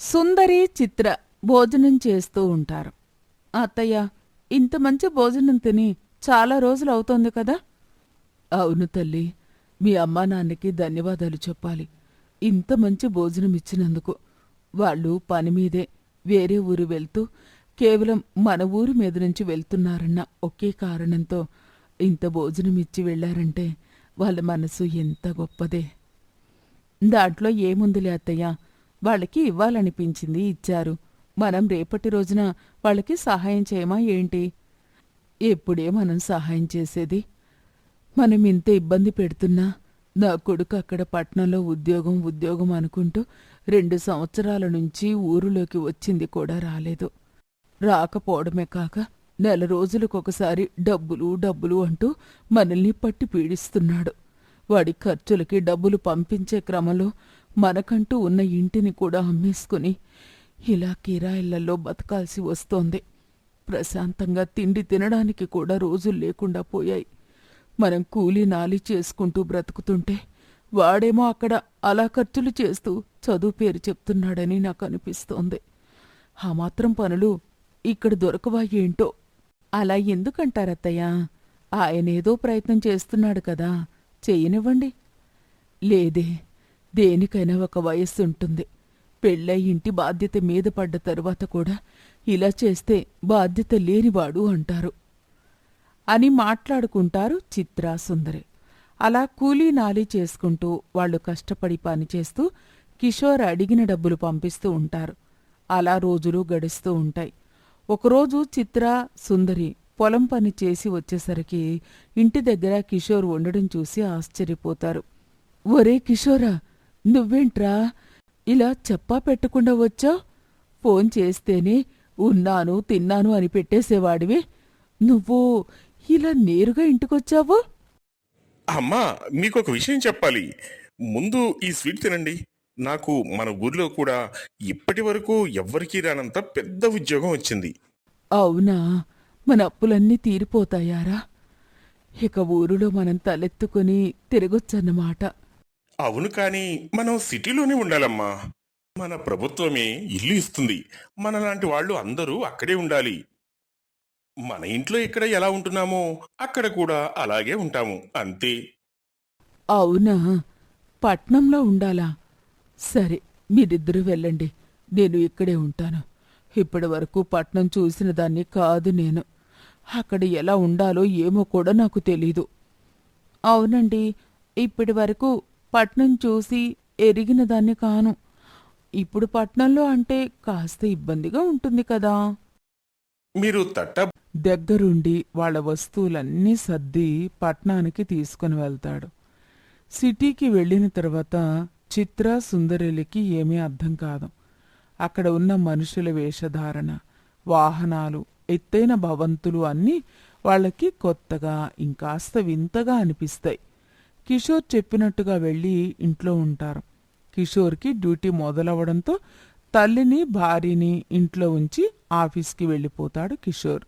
సుందరి చిత్ర భోజనం చేస్తూ ఉంటారు. అత్తయ్య ఇంత మంచి భోజనం తిని చాలా రోజులు అవుతోంది కదా? అవును తల్లి మీ అమ్మా నాన్నకి ధన్యవాదాలు చెప్పాలి. ఇంత మంచి భోజనం ఇచ్చినందుకు వాళ్ళు పని మీదే వేరే ఊరు వెళ్తూ కేవలం మన ఊరి మీద నుంచి వెళ్తున్నారన్న ఒకే కారణంతో ఇంత భోజనం ఇచ్చి వెళ్ళారంటే వాళ్ళ మనసు ఎంత గొప్పదే. దాంట్లో ఏముందిలే అత్తయ్య వాళ్ళకి ఇవ్వాలనిపించింది ఇచ్చారు. మనం రేపటి రోజున వాళ్ళకి సహాయం చేయమా ఏంటి? ఎప్పుడే మనం సహాయం చేసేది? మనం ఇంత ఇబ్బంది పెడుతున్నా నా కొడుకు అక్కడ పట్నంలో ఉద్యోగం ఉద్యోగం అనుకుంటూ రెండు సంవత్సరాల నుంచి ఊరిలోకి వచ్చింది కూడా రాలేదు. రాకపోవడమే కాక నెల రోజులకొకసారి డబ్బులు డబ్బులు అంటూ మనల్ని పట్టి పీడిస్తున్నాడు. వాడి ఖర్చులకి డబ్బులు పంపించే క్రమంలో మనకంటూ ఉన్న ఇంటిని కూడా అమ్మేసుకుని ఇలా కిరాయిళ్ళలో బతకాల్సి వస్తోంది. ప్రశాంతంగా తిండి తినడానికి కూడా రోజులు లేకుండా పోయాయి. మనం కూలీ నాలి చేసుకుంటూ బ్రతుకుతుంటే వాడేమో అక్కడ అలా ఖర్చులు చేస్తూ చదువు పేరు చెప్తున్నాడని నాకు అనిపిస్తోంది. ఆ మాత్రం పనులు ఇక్కడ దొరకవా ఏంటో? అలా ఎందుకంటారత్తయ్యా? ఆయనేదో ప్రయత్నం చేస్తున్నాడు కదా చేయనివ్వండి. లేదే దేనికైనా ఒక వయస్సు ఉంటుంది. పెళ్ళై ఇంటి బాధ్యత మీద పడ్డ తరువాత కూడా ఇలా చేస్తే బాధ్యత లేనివాడు అంటారు. అని మాట్లాడుకుంటారు చిత్రా సుందరి. అలా కూలీ నాలీ చేసుకుంటూ వాళ్ళు కష్టపడి పనిచేస్తూ కిషోర్ అడిగిన డబ్బులు పంపిస్తూ ఉంటారు. అలా రోజులు గడుస్తూ ఉంటాయి. ఒకరోజు చిత్ర సుందరి పొలం పని చేసి వచ్చేసరికి ఇంటి దగ్గర కిషోర్ ఉండడం చూసి ఆశ్చర్యపోతారు. ఒరే కిషోరా నువ్వేంట్రా? ఇలా చెప్పా పెట్టకుండా వచ్చావు ఫోన్ చేస్తేనే ఉన్నాను తిన్నాను అని పెట్టేసేవాడివి. నువ్వు ఇలా నేరుగా ఇంటికొచ్చావు? అమ్మా మీకు ఒక విషయం చెప్పాలి. ముందు ఈ స్వీట్ తినండి. నాకు మన ఊర్లో కూడా ఇప్పటి వరకు ఎవ్వరికీ రానంత పెద్ద ఉద్యోగం వచ్చింది. అవునా? మన అప్పులన్నీ తీరిపోతాయారా? ఇక ఊరిలో మనం తలెత్తుకుని తిరగొచ్చన్నమాట. అవును కానీ మనం సిటీలోనే ఉండాలమ్మా. మన ప్రభుత్వమే ఇల్లు ఇస్తుంది. మన లాంటి వాళ్ళు అందరూ అక్కడే ఉండాలి. మన ఇంట్లో ఇక్కడ ఎలా ఉంటున్నామో అక్కడ కూడా అలాగే ఉంటాము. అంతే. అవునా? పట్నంలో ఉండాలా? సరే మీరిద్దరూ వెళ్ళండి. నేను ఇక్కడే ఉంటాను. ఇప్పటి వరకు పట్నం చూసిన దాన్ని కాదు నేను. అక్కడ ఎలా ఉండాలో ఏమో కూడా నాకు తెలీదు. అవునండి ఇప్పటి వరకు పట్నం చూసి ఎరిగిన దాన్ని కాను. ఇప్పుడు పట్నంలో అంటే కాస్త ఇబ్బందిగా ఉంటుంది కదా. మీరు తట్ట దగ్గరుండి వాళ్ళ వస్తువులన్నీ సర్ది పట్నానికి తీసుకుని వెళ్తాడు. సిటీకి వెళ్ళిన తర్వాత చిత్ర సుందరిలకి ఏమీ అర్థం కాదు. అక్కడ ఉన్న మనుషుల వేషధారణ వాహనాలు ఎత్తైన భవంతులు అన్నీ వాళ్ళకి కొత్తగా ఇంకాస్త వింతగా అనిపిస్తాయి. కిషోర్ చెప్పినట్టుగా వెళ్ళి ఇంట్లో ఉంటారు. కిషోర్కి డ్యూటీ మొదలవడంతో తల్లిని భార్యని ఇంట్లో ఉంచి ఆఫీస్కి వెళ్ళిపోతాడు కిషోర్.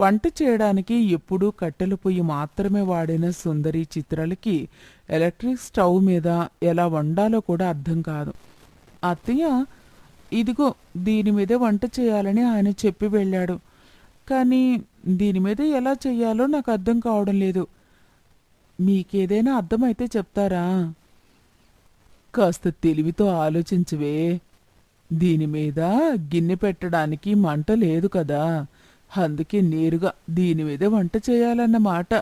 వంట చేయడానికి ఎప్పుడూ కట్టెల పొయ్యి మాత్రమే వాడిన సుందరి చిత్రలకి ఎలక్ట్రిక్ స్టవ్ మీద ఎలా వండాలో కూడా అర్థం కాదు. అత్తయ్య ఇదిగో దీని మీదే వంట చేయాలని ఆయన చెప్పి వెళ్ళాడు. కానీ దీని మీద ఎలా చెయ్యాలో నాకు అర్థం కావడం లేదు. మీకేదైనా అర్థమైతే చెప్తారా? కాస్త తెలివితో ఆలోచించవే. దీని మీద గిన్నె పెట్టడానికి మంట లేదు కదా. అందుకే నేరుగా దీని మీద వంట చేయాలన్నమాట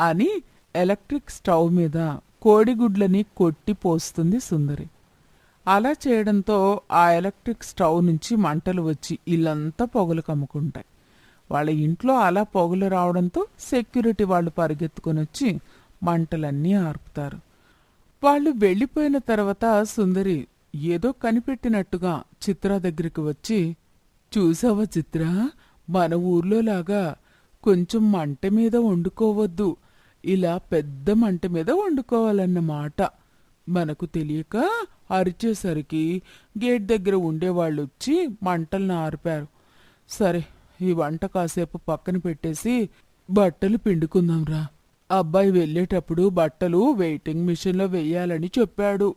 అని ఎలక్ట్రిక్ స్టవ్ మీద కోడిగుడ్లని కొట్టి పోస్తుంది సుందరి. అలా చేయడంతో ఆ ఎలక్ట్రిక్ స్టవ్ నుంచి మంటలు వచ్చి ఇల్లంతా పొగలు కమ్ముకుంటాయి. వాళ్ళ ఇంట్లో అలా పొగలు రావడంతో సెక్యూరిటీ వాళ్ళు పరిగెత్తుకొని వచ్చి మంటలన్నీ ఆర్పుతారు. వాళ్ళు వెళ్ళిపోయిన తర్వాత సుందరి ఏదో కనిపెట్టినట్టుగా చిత్ర దగ్గరికి వచ్చి చూసావా చిత్ర? మన ఊర్లోలాగా కొంచెం మంట మీద వండుకోవద్దు. ఇలా పెద్ద మంట మీద వండుకోవాలన్నమాట. మనకు తెలియక అరిచేసరికి గేట్ దగ్గర ఉండేవాళ్ళు వచ్చి మంటలను ఆర్పారు. సరే ఈ వంట కాసేపు పక్కన పెట్టేసి బట్టలు పిండుకుందాంరా అబ్బాయి వెళ్ళేటప్పుడు బట్టలు వెయిటింగ్ మిషన్లో వెయ్యాలని చెప్పాడు.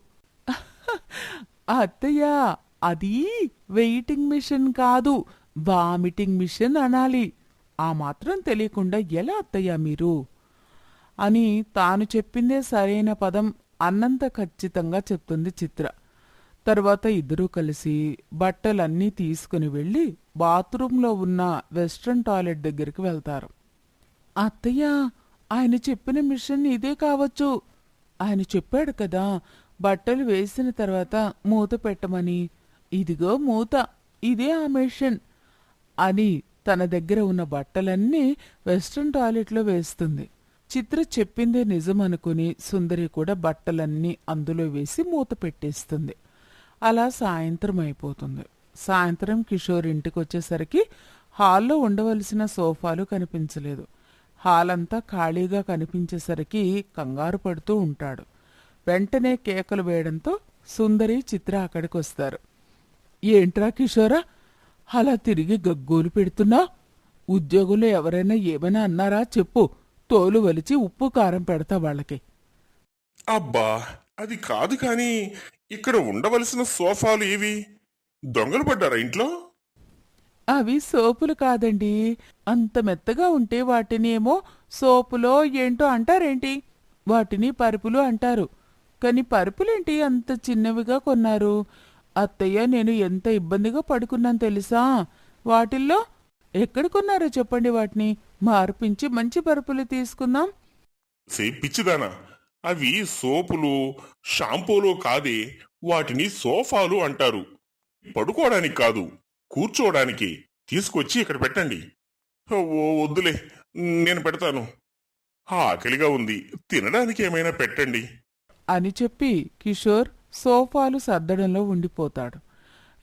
అత్తయ్య అది వెయిటింగ్ మిషన్ కాదు వామిటింగ్ మిషన్ అనాలి. ఆ మాత్రం తెలియకుండా ఎలా అత్తయ్య మీరు? అని తాను చెప్పిందే సరైన పదం అన్నంత ఖచ్చితంగా చెప్తుంది చిత్ర. తర్వాత ఇద్దరూ కలిసి బట్టలన్నీ తీసుకుని వెళ్ళి బాత్రూంలో ఉన్న వెస్ట్రన్ టాయిలెట్ దగ్గరికి వెళ్తారు. అత్తయ్య ఆయన చెప్పిన మిషన్ ఇదే కావచ్చు. ఆయన చెప్పాడు కదా బట్టలు వేసిన తర్వాత మూత పెట్టమని. ఇదిగో మూత ఇదే ఆ మిషన్ అని తన దగ్గర ఉన్న బట్టలన్నీ వెస్ట్రన్ టాయిలెట్లో వేస్తుంది. చిత్ర చెప్పిందే నిజం అనుకుని సుందరి కూడా బట్టలన్నీ అందులో వేసి మూత పెట్టేస్తుంది. అలా సాయంత్రం అయిపోతుంది. సాయంత్రం కిషోర్ ఇంటికి వచ్చేసరికి హాల్లో ఉండవలసిన సోఫాలు కనిపించలేదు. హాల్ అంతా ఖాళీగా కనిపించేసరికి కంగారు పడుతూ ఉంటాడు. వెంటనే కేకలు వేయడంతో సుందరి చిత్ర అక్కడికి వస్తారు ఏంట్రా కిషోరా అలా తిరిగి గగ్గోలు పెడుతున్నా? ఉద్యోగులు ఎవరైనా ఏమైనా అన్నారా చెప్పు. తోలు వలిచి ఉప్పు కారం పెడతా వాళ్ళకి. అబ్బా అది కాదు కానీ ఇక్కడ ఉండవలసిన సోఫాలు ఏవి? దొంగలు పడ్డారా ఇంట్లో? అవి సోపులు కాదండి. అంత మెత్తగా ఉంటే వాటిని ఏమో సోపులో ఏంటో అంటారేంటి? వాటిని పరుపులు అంటారు. కానీ పరుపులేంటి అంత చిన్నవిగా కొన్నారు? అత్తయ్య నేను ఎంత ఇబ్బందిగా పడుకున్నాను తెలుసా? వాటిల్లో ఎక్కడ కొన్నారో చెప్పండి వాటిని? మార్పించి మంచి పరుపులు తీసుకుందాం. పిచ్చిదానా. అవి సోపులు షాంపూలు కాదే వాటిని సోఫాలు అంటారు. పడుకోవడానికి కాదు కూర్చోవడానికి. తీసుకొచ్చి ఇక్కడ పెట్టండి. ఓ వద్దులే నేను పెడతాను. ఆకలిగా ఉంది తినడానికి ఏమైనా పెట్టండి. అని చెప్పి కిషోర్ సోఫాలు సర్దడంలో ఉండిపోతాడు.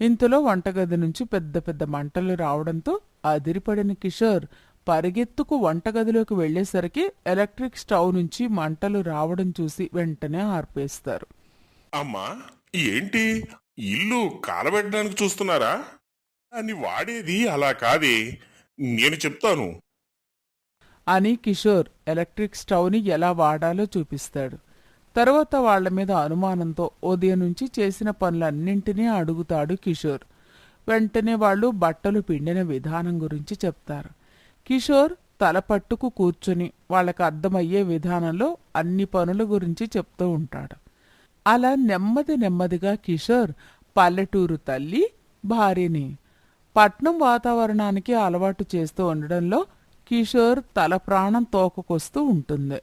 ఇంతలో వంటగది నుంచి పెద్ద పెద్ద మంటలు రావడంతో అదిరిపడిన కిషోర్ పరిగెత్తుకు వంటగదిలోకి వెళ్ళేసరికి ఎలక్ట్రిక్ స్టవ్ నుంచి మంటలు రావడం చూసి వెంటనే ఆర్పేస్తారు. అమ్మా ఏంటి? ఇల్లు కాలబెట్టడానికి చూస్తున్నారా? అని వాడేది అలా కాదే. నేను చెప్తాను. అని కిషోర్ ఎలక్ట్రిక్ స్టవ్ని ఎలా వాడాలో చూపిస్తాడు. తర్వాత వాళ్ళ మీద అనుమానంతో ఉదయం నుంచి చేసిన పనులన్నింటినీ అడుగుతాడు కిషోర్. వెంటనే వాళ్ళు బట్టలు పిండిన విధానం గురించి చెప్తారు. కిషోర్ తలపట్టుకు కూర్చుని వాళ్ళకు అర్థమయ్యే విధానంలో అన్ని పనుల గురించి చెప్తూ ఉంటాడు. అలా నెమ్మది నెమ్మదిగా కిషోర్ పల్లెటూరు తల్లి భార్యని పట్నం వాతావరణానికి అలవాటు చేస్తూ ఉండడంలో కిషోర్ తల ప్రాణం తోకకొస్తూ ఉంటుంది.